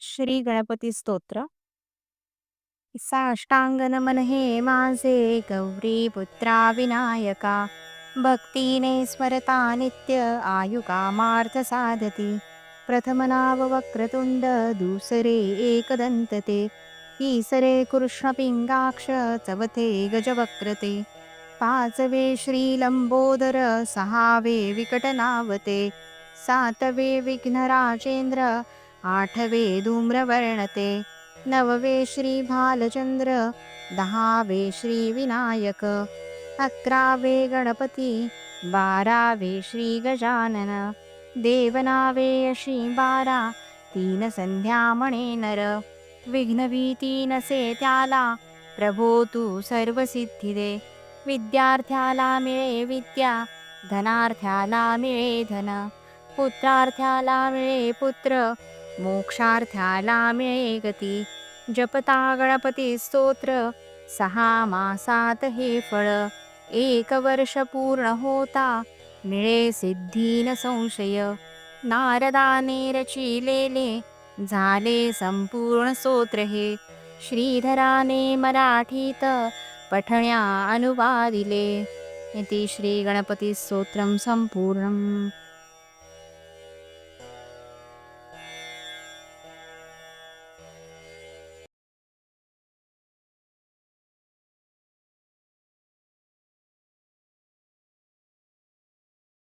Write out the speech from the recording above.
श्री गणपती स्तोत्र. साष्टांग नमन हे माझे गौरी पुत्रा विनायका भक्तीने स्मरता नित्य आयुकामार्थ साधती. प्रथम नाव वक्रतुंड दुसरे एकदंतते तीसरे कृष्ण पिंगाक्ष चवथे गजवक्रते. पाचवे श्री लंबोदर सहावे विकटनावते सातवे विघ्नराजेंद्र आठवे धूम्रवर्णते नववे श्री भालचंद्र दहावे श्री विनायक अकरावे गणपती बारावे श्री गजानन देवनावे अशी बारा तीन संध्या म्हणे नर विघ्नभीती नसे त्याला प्रभो तू सर्व सिद्धी दे विद्यार्थ्याला मिळे विद्या धनार्थ्याला मिळे धन. पुत्रार्थ्याला मिळे पुत्र मोक्षार्थ्याला मिळे गती. जपता गणपती स्तोत्र सहा मासात हे फळ. एक वर्ष पूर्ण होता मिळे सिद्धी न संशय. नारदाने रचिलेले झाले संपूर्ण स्तोत्र हे. श्रीधराने मराठीत पठण्या अनुवादिले. इति श्रीगणपतिस्तोत्रं सम्पूर्णम्